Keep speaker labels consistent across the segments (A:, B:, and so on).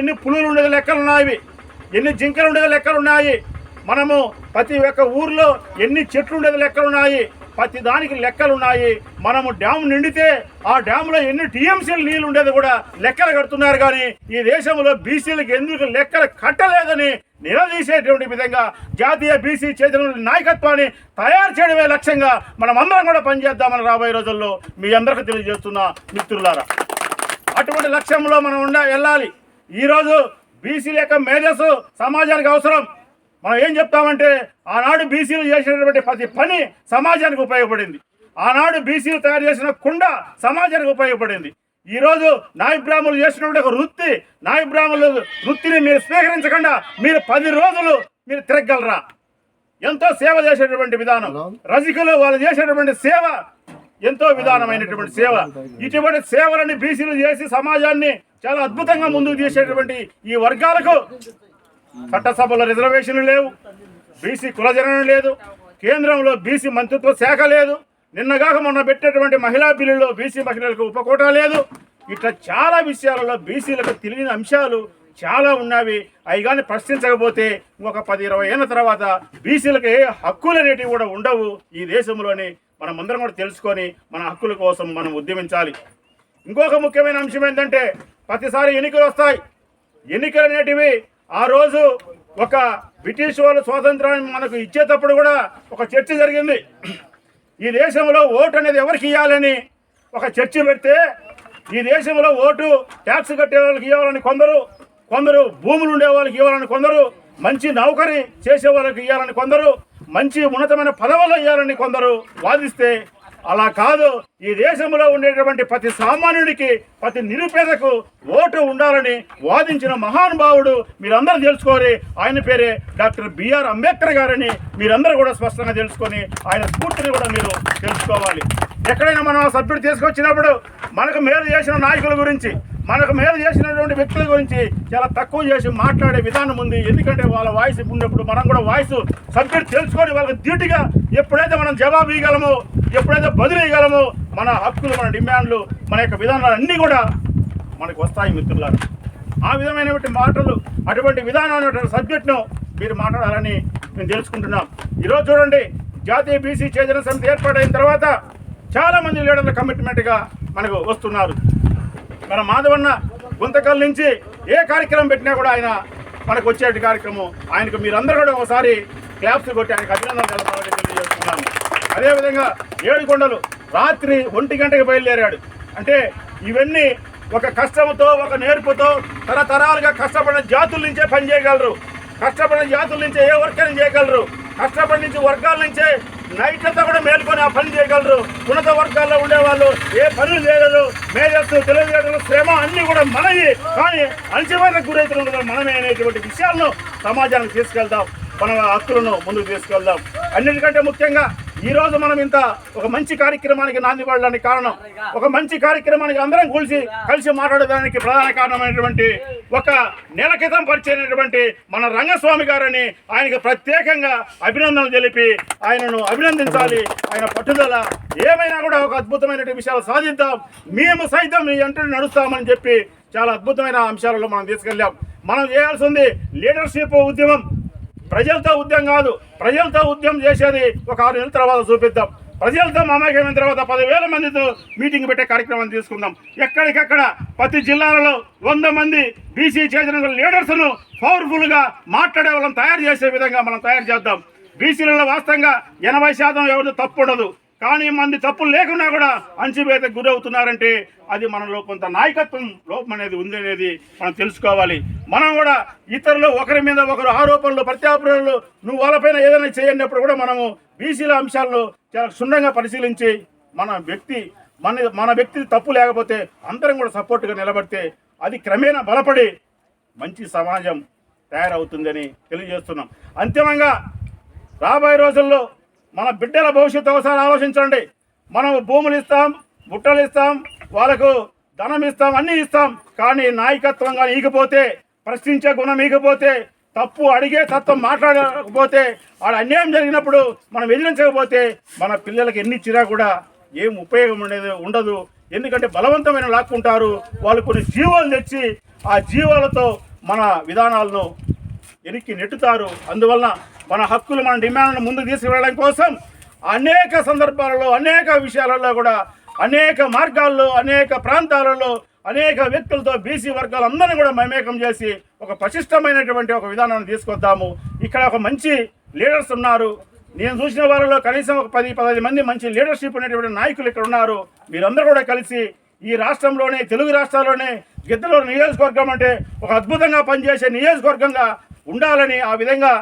A: ఎన్ని పులులు ఉండేది లెక్కలు ఉన్నాయి? ఎన్ని జింకలు ఉండేది లెక్కలు ఉన్నాయి? మనము ప్రతి ఒక్క ఊర్లో ఎన్ని చెట్లు ఉండేది లెక్కలు ఉన్నాయి? ప్రతి దానికి లెక్కలు ఉన్నాయి. మనము డ్యామ్ నిండితే ఆ డ్యామ్లో ఎన్ని టీఎంసీలు నీళ్ళు ఉండేది కూడా లెక్కలు కడుతున్నారు కానీ ఈ దేశంలో బీసీలకు ఎందుకు లెక్కలు కట్టలేదని నిలదీసేటువంటి విధంగా జాతీయ బీసీ చేతుల నాయకత్వాన్ని తయారు చేయడమే లక్ష్యంగా మనం అందరం కూడా పనిచేద్దామని రాబోయే రోజుల్లో మీ అందరికీ తెలియజేస్తున్న మిత్రులారా. అటువంటి లక్ష్యంలో మనం ఉండ వెళ్ళాలి. ఈరోజు బీసీల యొక్క మేధస్సు సమాజానికి అవసరం. మనం ఏం చెప్తామంటే ఆనాడు బీసీలు చేసినటువంటి ప్రతి పని సమాజానికి ఉపయోగపడింది. ఆనాడు బీసీలు తయారు చేసిన కుండ సమాజానికి ఉపయోగపడింది. ఈరోజు నాయ బ్రాహ్మణులు చేసినటువంటి ఒక వృత్తి నాయ బ్రాహ్మణులు వృత్తిని మీరు స్వీకరించకుండా మీరు పది రోజులు మీరు తిరగలరా? ఎంతో సేవ చేసేటటువంటి విధానం. రజకులు వాళ్ళు చేసేటటువంటి సేవ ఎంతో విధానమైనటువంటి సేవ. ఇటువంటి సేవలని బీసీలు చేసి సమాజాన్ని చాలా అద్భుతంగా ముందుకు తీసేటటువంటి ఈ వర్గాలకు చట్టసభలో రిజర్వేషన్లు లేవు బీసీ కులజనం లేదు కేంద్రంలో బీసీ మంత్రిత్వ శాఖ లేదు నిన్నగాక మొన్న పెట్టేటువంటి మహిళా బిల్లులో బీసీ మహిళలకు ఉపకోట లేదు. ఇట్లా చాలా విషయాలలో బీసీలకు తెలియని అంశాలు చాలా ఉన్నవి. అవి కానీ ప్రశ్నించకపోతే ఇంకొక పది ఇరవై ఏళ్ళ తర్వాత బీసీలకు ఏ హక్కులు అనేటివి కూడా ఉండవు ఈ దేశంలోని. మనం అందరం కూడా తెలుసుకొని మన హక్కుల కోసం మనం ఉద్యమించాలి. ఇంకొక ముఖ్యమైన అంశం ఏంటంటే ప్రతిసారి ఎన్నికలు వస్తాయి. ఎన్నికలు అనేటివి ఆ రోజు ఒక బ్రిటిష్ వాళ్ళు స్వాతంత్రాన్ని మనకు ఇచ్చేటప్పుడు కూడా ఒక చర్చ జరిగింది. ఈ దేశంలో ఓటు అనేది ఎవరికి ఇవ్వాలని ఒక చర్చ పెడితే ఈ దేశంలో ఓటు ట్యాక్స్ కట్టే వాళ్ళకి ఇవ్వాలని కొందరు కొందరు భూములు ఉండే వాళ్ళకి ఇవ్వాలని కొందరు మంచి నౌకరీ చేసే వాళ్ళకి ఇవ్వాలని కొందరు మంచి ఉన్నతమైన పదవులు ఇవ్వాలని కొందరు వాదిస్తే అలా కాదు ఈ దేశంలో ఉండేటువంటి ప్రతి సామాన్యుడికి ప్రతి నిరుపేదకు ఓటు ఉండాలని వాదించిన మహానుభావుడు మీరందరూ తెలుసుకోవాలి. ఆయన పేరే డాక్టర్ బిఆర్ అంబేద్కర్ గారని మీరందరూ కూడా స్పష్టంగా తెలుసుకొని ఆయన స్ఫూర్తిని కూడా మీరు తెలుసుకోవాలి. ఎక్కడైనా మనం సభ్యుడు తీసుకొచ్చినప్పుడు మనకు మేలు చేసిన నాయకుల గురించి మనకు మేలు చేసినటువంటి వ్యక్తుల గురించి చాలా తక్కువ చేసి మాట్లాడే విధానం ఉంది. ఎందుకంటే వాళ్ళ వాయిస్ ఉన్నప్పుడు మనం కూడా వాయిస్ సబ్జెక్ట్ తెలుసుకొని వాళ్ళకి ధీటుగా ఎప్పుడైతే మనం జవాబు ఇవ్వగలమో ఎప్పుడైతే బదిలీయగలమో మన హక్కులు మన డిమాండ్లు మన యొక్క విధానాలు అన్నీ కూడా మనకు వస్తాయి మిత్రులారు. ఆ విధమైనటువంటి మాటలు అటువంటి విధానమైనటువంటి సబ్జెక్ట్ను మీరు మాట్లాడాలని మేము తెలుసుకుంటున్నాం. ఈరోజు చూడండి జాతీయ బీసీ చైతన్య సమితి ఏర్పాటైన తర్వాత చాలామంది లీడర్ల కమిట్మెంట్గా మనకు వస్తున్నారు. మన మాధవన్న గుంతకల్ నుంచి ఏ కార్యక్రమం పెట్టినా కూడా ఆయన మనకు వచ్చేటి కార్యక్రమం. ఆయనకు మీరందరూ కూడా ఒకసారి క్లాప్స్ కొట్టి ఆయనకు అభినందనలు తెలపాలని తెలియజేస్తున్నాను. అదేవిధంగా ఏడుకొండలు రాత్రి ఒంటి గంటకి బయలుదేరాడు. అంటే ఇవన్నీ ఒక కష్టంతో ఒక నేర్పుతో తరతరాలుగా కష్టపడిన జాతుల నుంచే పనిచేయగలరు. కష్టపడిన జాతుల నుంచే ఏ వర్క్ అయినా చేయగలరు? కష్టపడి నుంచి వర్గాల నుంచే నైట్ అంతా కూడా మేల్కొని ఆ పని చేయగలరు. ఉన్నత వర్గాల్లో ఉండేవాళ్ళు ఏ పనులు చేయలేరు మేజర్స్ తెలియజేయడం శ్రమ అన్నీ కూడా మనవి కానీ అణచివేతకు గురైతున్న మనమే అనేటువంటి విషయాలను సమాజానికి తీసుకెళ్దాం. మన హక్కులను ముందుకు తీసుకెళ్దాం. అన్నిటికంటే ముఖ్యంగా ఈ రోజు మనం ఇంత ఒక మంచి కార్యక్రమానికి నాంది పడడానికి కారణం ఒక మంచి కార్యక్రమానికి అందరం కలిసి కలిసి మాట్లాడడానికి ప్రధాన కారణమైనటువంటి ఒక నెల క్రితం పరిచయమైనటువంటి మన రంగస్వామి గారని ఆయనకు ప్రత్యేకంగా అభినందనలు తెలిపి ఆయనను అభినందించాలి. ఆయన పట్టుదల ఏమైనా కూడా ఒక అద్భుతమైనటువంటి విషయాలు సాధిద్దాం. మేము సైతం మీ వెంటనే నడుస్తామని చెప్పి చాలా అద్భుతమైన అంశాలలో మనం తీసుకెళ్ళాం. మనం చేయాల్సింది లీడర్షిప్ ఉద్యమం. ప్రజలతో ఉద్యమం కాదు. ప్రజలతో ఉద్యమం చేసేది ఒక ఆరు నెలల తర్వాత చూపిద్దాం. ప్రజలతో మమేకమైన తర్వాత పదివేల మందితో మీటింగ్ పెట్టే కార్యక్రమం తీసుకుందాం. ఎక్కడికక్కడ ప్రతి జిల్లాలలో వంద మంది బీసీ చేసిన లీడర్స్ను పవర్ఫుల్గా మాట్లాడే వాళ్ళని తయారు చేసే విధంగా మనం తయారు చేద్దాం. బీసీలలో వాస్తవంగా ఎనభై శాతం ఎవరిది తప్పు ఉండదు కానీ మంది తప్పులు లేకున్నా కూడా అంచువేతకు గురవుతున్నారంటే అది మనలో కొంత నాయకత్వం లోపం అనేది ఉంది అనేది మనం తెలుసుకోవాలి. మనం కూడా ఇతరులు ఒకరి మీద ఒకరు ఆరోపణలు ప్రత్యారోపణలు నువ్వు వాళ్ళపైన ఏదైనా చేయనప్పుడు కూడా మనము బీసీల అంశాలను చాలా క్షుణ్ణంగా పరిశీలించి మన వ్యక్తి మన మన వ్యక్తి తప్పు లేకపోతే అందరం కూడా సపోర్ట్గా నిలబడితే అది క్రమేణా బలపడి మంచి సమాజం తయారవుతుందని తెలియజేస్తున్నాం. అంతిమంగా రాబోయే రోజుల్లో మన బిడ్డల భవిష్యత్తు ఒకసారి ఆలోచించండి. మనం భూములు ఇస్తాం బుట్టలు ఇస్తాం వాళ్ళకు ధనం ఇస్తాం అన్నీ ఇస్తాం. కానీ నాయకత్వం కానీ ఈకపోతే ప్రశ్నించే గుణం ఈకపోతే తప్పు అడిగే తత్వం మాట్లాడకపోతే ఆడ అన్యాయం జరిగినప్పుడు మనం ఎదిరించకపోతే మన పిల్లలకి ఎన్ని ఇచ్చినా కూడా ఏం ఉపయోగం ఉండేది ఉండదు. ఎందుకంటే బలవంతమైన లాక్కుంటారు. వాళ్ళు కొన్ని జీవాలు తెచ్చి ఆ జీవాలతో మన విధానాలను వెనక్కి నెట్టుతారు. అందువలన మన హక్కులు మన డిమాండ్ను ముందుకు తీసుకువెళ్ళడం కోసం అనేక సందర్భాలలో అనేక విషయాలలో కూడా అనేక మార్గాల్లో అనేక ప్రాంతాలలో అనేక వ్యక్తులతో బీసీ వర్గాలందరినీ కూడా మమేకం చేసి ఒక పటిష్టమైనటువంటి ఒక విధానాన్ని తీసుకొద్దాము. ఇక్కడ ఒక మంచి లీడర్స్ ఉన్నారు. నేను చూసిన వారిలో కనీసం ఒక పది పదహైదు మంది మంచి లీడర్షిప్ ఉన్నటువంటి నాయకులు ఇక్కడ ఉన్నారు. మీరందరూ కూడా కలిసి ఈ రాష్ట్రంలోనే తెలుగు రాష్ట్రాల్లోనే గిద్దలూరు నియోజకవర్గం అంటే ఒక అద్భుతంగా పనిచేసే నియోజకవర్గంగా ఉండాలని ఆ విధంగా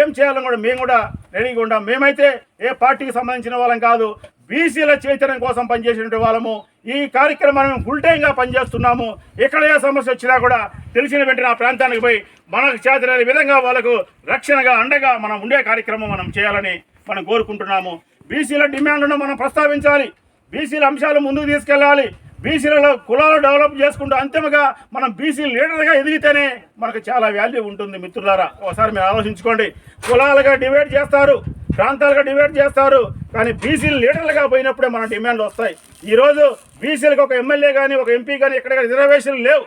A: ఏం చేయాలని కూడా మేము కూడా రెడీగా ఉంటాం మేమైతే ఏ పార్టీకి సంబంధించిన వాళ్ళం కాదు బీసీల చైతన్యం కోసం పనిచేసినటువంటి వాళ్ళము. ఈ కార్యక్రమాన్ని ఫుల్ టైంగా పనిచేస్తున్నాము. ఎక్కడ ఏ సమస్య వచ్చినా కూడా తెలిసిన వెంటనే ఆ ప్రాంతానికి పోయి మనకు చేతనైన విధంగా వాళ్ళకు రక్షణగా అండగా మనం ఉండే కార్యక్రమం మనం చేయాలని మనం కోరుకుంటున్నాము. బీసీల డిమాండ్ను మనం ప్రస్తావించాలి. బీసీల అంశాలు ముందుకు తీసుకెళ్ళాలి. బీసీలలో కులాలు డెవలప్ చేసుకుంటూ అంతిమగా మనం బీసీ లీడర్గా ఎదిగితేనే మనకు చాలా వాల్యూ ఉంటుంది మిత్రులారా. ఒకసారి మీరు ఆలోచించుకోండి. కులాలుగా డివైడ్ చేస్తారు ప్రాంతాలుగా డివైడ్ చేస్తారు కానీ బీసీ లీడర్లుగా పోయినప్పుడే మన డిమాండ్లు వస్తాయి. ఈరోజు బీసీలకు ఒక ఎమ్మెల్యే కానీ ఒక ఎంపీ కానీ ఎక్కడ రిజర్వేషన్లు లేవు.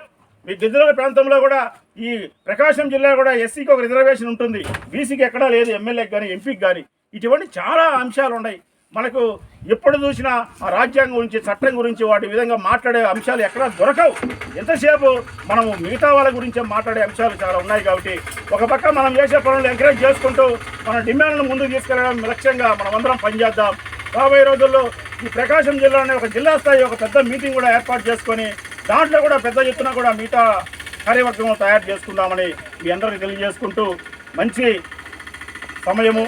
A: మీ గిద్దలూరు ప్రాంతంలో కూడా ఈ ప్రకాశం జిల్లా కూడా ఎస్సీకి ఒక రిజర్వేషన్ ఉంటుంది. బీసీకి ఎక్కడా లేదు ఎమ్మెల్యేకి కానీ ఎంపీకి కానీ ఇటువంటి చాలా అంశాలు ఉన్నాయి మనకు ఎప్పుడు చూసినా ఆ రాజ్యాంగం గురించి చట్టం గురించి వాటి విధంగా మాట్లాడే అంశాలు ఎక్కడా దొరకవు. ఎంతసేపు మనము మిగతా వాళ్ళ గురించే మాట్లాడే అంశాలు చాలా ఉన్నాయి కాబట్టి ఒక పక్క మనం చేసే పనులు ఎంకరేజ్ చేసుకుంటూ మన డిమాండ్ను ముందుకు తీసుకెళ్ళడం లక్ష్యంగా మనమందరం పనిచేద్దాం. రాబోయే రోజుల్లో ఈ ప్రకాశం జిల్లాలోనే ఒక జిల్లా స్థాయి ఒక పెద్ద మీటింగ్ కూడా ఏర్పాటు చేసుకొని దాంట్లో కూడా పెద్ద ఎత్తున కూడా మిగతా కార్యవర్గం తయారు చేసుకుందామని మీ అందరికీ తెలియజేసుకుంటూ మంచి సమయము